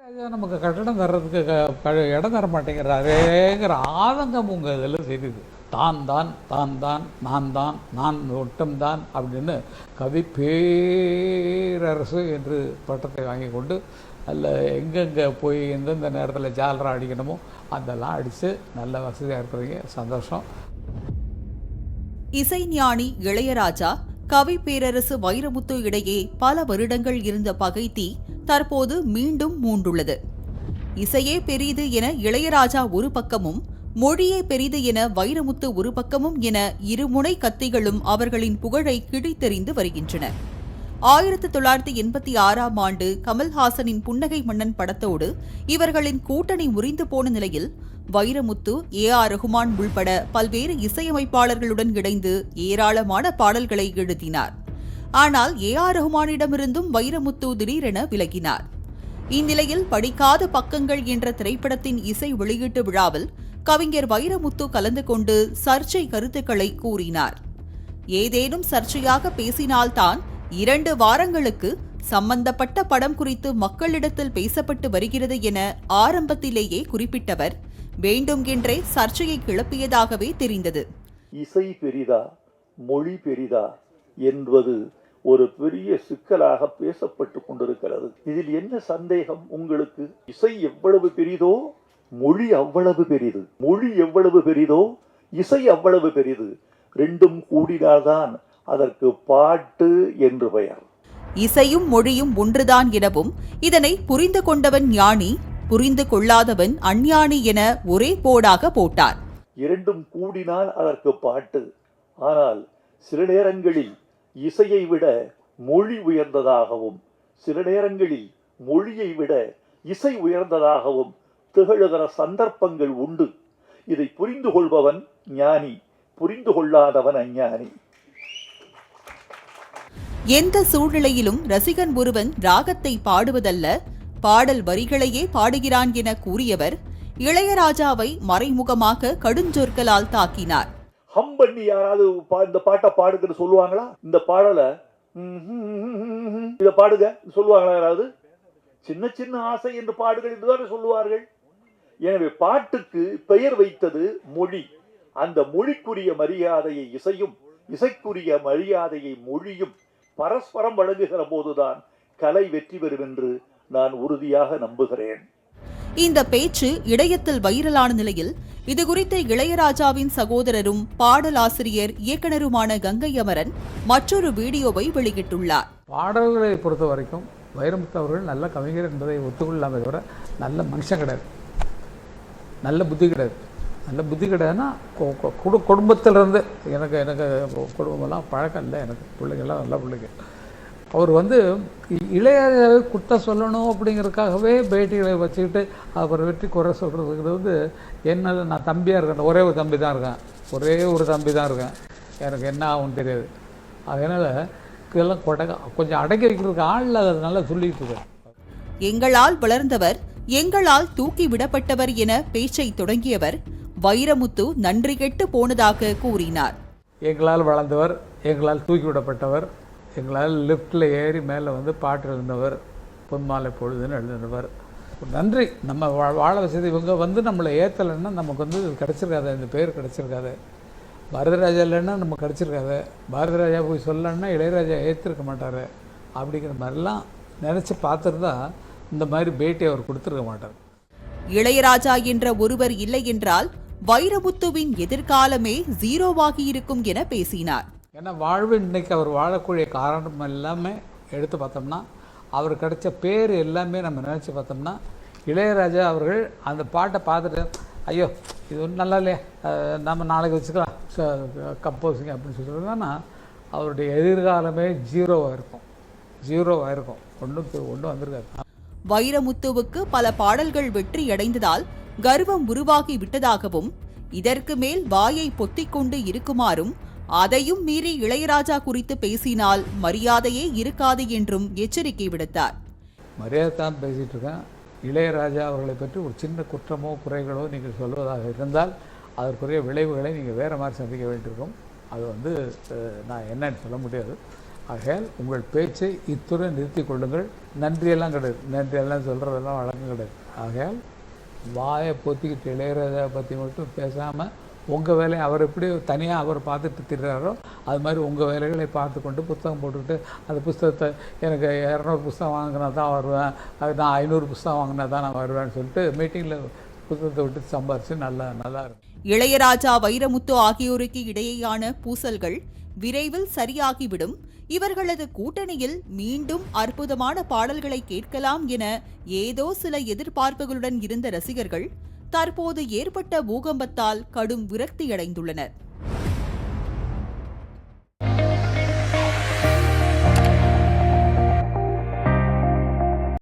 ராஜா நமக்கு கட்டடம் தர்றதுக்கு க- க- இடம் தர மாட்டேங்கிறாரேங்கிற ஆதங்கம் உங்கள் இதில் தெரியுது. தான் தான் தான் தான் நான் தான் நான் ஒட்டம்தான் அப்படின்னு கவி பேரரசு என்று பட்டத்தை வாங்கி கொண்டு அதில் எங்கெங்கே போய் எந்தெந்த நேரத்தில் ஜாலரா அடிக்கணுமோ அதெல்லாம் அடித்து நல்ல வசதியாக இருக்கிறீங்க சந்தோஷம். இசைஞானி இளையராஜா கவி பேரரசு வைரமுத்து இடையே பல வருடங்கள் இருந்த பகை தீ தற்போது மீண்டும் மூண்டுள்ளது இசையே பெரிது என இளையராஜா ஒரு பக்கமும் மொழியே பெரிது என வைரமுத்து ஒரு பக்கமும் என இருமுனை கத்திகளும் அவர்களின் புகழை கிழித்தெறிந்து வருகின்றன ஆயிரத்து தொள்ளாயிரத்தி எண்பத்தி ஆறாம் ஆண்டு கமல்ஹாசனின் புன்னகை மன்னன் படத்தோடு இவர்களின் கூட்டணி முறிந்து போன நிலையில் வைரமுத்து ஏ ஆர் ரகுமான் உள்பட பல்வேறு இசையமைப்பாளர்களுடன் இணைந்து ஏராளமான பாடல்களை எழுதினார். ஆனால் ஏ ஆர் ரகுமானிடமிருந்தும் வைரமுத்து திடீரென விலகினார். இந்நிலையில் படிக்காத பக்கங்கள் என்ற திரைப்படத்தின் இசை வெளியீட்டு விழாவில் கவிஞர் வைரமுத்து கலந்து கொண்டு சர்ச்சை கருத்துக்களை கூறினார். ஏதேனும் சர்ச்சையாக பேசினால்தான் இரண்டு வாரங்களுக்கு சம்பந்தப்பட்ட படம் குறித்து மக்களிடத்தில் பேசப்பட்டு வருகிறது என ஆரம்பத்திலேயே குறிப்பிட்டவர் வேண்டும் என்றே சர்ச்சையை கிளப்பியதாகவே தெரிந்தது. இசை பெரிதா மொழி பெரிதா என்பது ஒரு பெரிய சிக்கலாக பேசப்பட்டு கொண்டிருக்கிறது. இதில் என்ன சந்தேகம் உங்களுக்கு? இசை எவ்வளவு பெரிதோ மொழி அவ்வளவு பெரிது. மொழி எவ்வளவு பெரிதோ இசை அவ்வளவு பெரிது. ரெண்டும் கூடினால்தான் அதற்கு பாட்டு என்று பெயர். இசையும் மொழியும் ஒன்றுதான் எனவும் இதனை புரிந்து கொண்டவன் ஞானி புரிந்து கொள்ளாதவன் அஞ்ஞானி என ஒரே போடாக போட்டார். இரண்டும் கூடினால் அதற்கு பாட்டு. ஆனால் சில நேரங்களில் இசையை விட மொழி உயர்ந்ததாகவும் சில நேரங்களில் மொழியை விட இசை உயர்ந்ததாகவும் திகழுகிற சந்தர்ப்பங்கள் உண்டு. இதை புரிந்து கொள்பவன் ஞானி புரிந்து கொள்ளாதவன் அஞ்ஞானி. எந்த சூழ்நிலையிலும் ரசிகன் ஒருவன் ராகத்தை பாடுவதல்ல பாடல் வரிகளையே பாடுகிறான் என கூறியவர் இளையராஜாவை மறைமுகமாக கடுஞ்சொற்களால் தாக்கினார். ஹம் பண்ணி யாராவது பா- இந்த பாட்டை பாடுங்கன்னு சொல்லுவாங்களா? இந்த பாடலை இதை பாடுங்க சொல்லுவாங்களா யாராவது? சின்ன சின்ன ஆசை என்று பாடுகள் என்றுதானே சொல்லுவார்கள். எனவே பாட்டுக்கு பெயர் வைத்தது மொழி. அந்த மொழிக்குரிய மரியாதையை இசையும் இசைக்குரிய மரியாதையை மொழியும் பரஸ்பரம் வழங்குகிற போதுதான் கலை வெற்றி பெறும் என்று நான் உறுதியாக நம்புகிறேன். இந்த பேச்சு இடையத்தில் வைரலான நிலையில் இதுகுறித்து இளையராஜாவின் சகோதரரும் பாடலாசிரியர் இயக்குனருமான கங்கை அமரன் மற்றொரு வீடியோவை வெளியிட்டுள்ளார். பாடல்களை பொறுத்த வரைக்கும் வைரமுத்து அவர்கள் நல்ல கவிஞர் என்பதை ஒத்துக்கொள்ளாமே தவிர நல்ல மனுஷன் கிடையாது. நல்ல புத்தி கிடையாது. நல்ல புத்தி கிடையாதுன்னா குடும்பத்திலிருந்து எனக்கு எனக்கு குடும்பம்லாம் பழக்கம் இல்லை எனக்கு. பிள்ளைங்கள்லாம் நல்ல பிள்ளைங்க. அவர் வந்து இளையராஜாவை குற்றம் சொல்லணும் அப்படிங்கிறதுக்காகவே பேட்டிகளை வச்சுக்கிட்டு அவர் வெற்றி குறை சொல்கிறதுங்கிறது வந்து என்ன நான் தம்பியாக இருக்கேன் ஒரே ஒரு தம்பி தான் இருக்கேன் ஒரே ஒரு தம்பி தான் இருக்கேன். எனக்கு என்ன ஆகும்னு தெரியாது. அதனால் இதெல்லாம் கொடக கொஞ்சம் அடக்கி வைக்கிறதுக்கு ஆள் இல்லாத நல்லா சொல்லிட்டு இருக்கேன். எங்களால் வளர்ந்தவர் எங்களால் தூக்கி விடப்பட்டவர் என பேச்சை தொடங்கியவர் வைரமுத்து நன்றி கெட்டு போனதாக கூறினார். எங்களால் வளர்ந்தவர் எங்களால் தூக்கி விடப்பட்டவர் எங்களால் லிஃப்ட்டில் ஏறி மேலே வந்து பாட்டு எழுந்தவர் பொன்மாலை பொழுதுன்னு எழுதினவர். நன்றி. நம்ம வா- வாழ வசதி இவங்க வந்து நம்மளை ஏற்றலைன்னா நமக்கு வந்து கிடச்சிருக்காது இந்த பேர் கிடச்சிருக்காது. பாரதிராஜா இல்லைன்னா நம்ம கிடச்சிருக்காது. பாரதிராஜா போய் சொல்லலைன்னா இளையராஜா ஏற்றிருக்க மாட்டார் அப்படிங்கிற மாதிரிலாம் நினச்சி பார்த்துருந்தா இந்த மாதிரி பேட்டி அவர் கொடுத்துருக்க மாட்டார். இளையராஜா என்ற ஒருவர் இல்லை என்றால் வைரமுத்துவின் எதிர்காலமே ஜீரோவாகி இருக்கும் என பேசினார். ஏன்னா வாழ்வு இன்றைக்கி அவர் வாழக்கூடிய காரணம் எல்லாமே எடுத்து பார்த்தோம்னா அவர் கிடைச்ச பேர் எல்லாமே நம்ம நினச்சி பார்த்தோம்னா இளையராஜா அவர்கள் அந்த பாட்டை பார்த்துட்டு ஐயோ இது ஒன்றும் நல்லா இல்லையா நம்ம நாளைக்கு வச்சுக்கலாம் கம்போசிங் அப்படின்னு சொல்லிட்டுனா அவருடைய எதிர்காலமே ஜீரோவாக இருக்கும். ஜீரோவாக இருக்கும். ஒன்றும் ஒன்றும் வந்திருக்காது. வைரமுத்துவுக்கு பல பாடல்கள் வெற்றி அடைந்ததால் கர்வம் உருவாகி விட்டதாகவும் இதற்கு மேல் வாயை பொத்திக்கொண்டு இருக்குமாறும் அதையும் மீறி இளையராஜா குறித்து பேசினால் மரியாதையே இருக்காது என்றும் எச்சரிக்கை விடுத்தார். மரியாதை தான் பேசிகிட்டு இருக்கேன். இளையராஜா அவர்களை பற்றி ஒரு சின்ன குற்றமோ குறைகளோ நீங்கள் சொல்வதாக இருந்தால் அதற்குரிய விளைவுகளை நீங்கள் வேறு மாதிரி சந்திக்க வேண்டியிருக்கும். அது வந்து நான் என்னன்னு சொல்ல முடியாது. ஆகையால் உங்கள் பேச்சை இத்துடன் நிறுத்தி கொள்ளுங்கள். நன்றியெல்லாம் கிடையாது. நன்றியெல்லாம் சொல்கிறதெல்லாம் வழக்கம் கிடையாது. ஆகையால் வாயை பொத்திக்கிட்டு இளையராஜா பற்றி மட்டும் பேசாமல் உங்கள் வேலையை அவர் எப்படி தனியாக அவர் பார்த்துட்டு திரிறாரோ அது மாதிரி உங்கள் வேலைகளை பார்த்து கொண்டு புத்தகம் போட்டுக்கிட்டு அந்த புஸ்தகத்தை எனக்கு இரநூறு புஸ்தகம் வாங்கினா தான் வருவேன் அது நான் ஐநூறு புஸ்தகம் வாங்கினா தான் நான் வருவேன்னு சொல்லிட்டு மீட்டிங்கில் புத்தகத்தை விட்டு சம்பாரித்து நல்லா நல்லா இருக்கும் இளையராஜா வைரமுத்து ஆகியோருக்கு இடையேயான பூசல்கள் விரைவில் சரியாகிவிடும். இவர்களது கூட்டணியில் மீண்டும் அற்புதமான பாடல்களை கேட்கலாம் என ஏதோ சில எதிர்பார்ப்புகளுடன் இருந்த ரசிகர்கள் தற்போது ஏற்பட்ட பூகம்பத்தால் கடும் விரக்தியடைந்துள்ளனர்.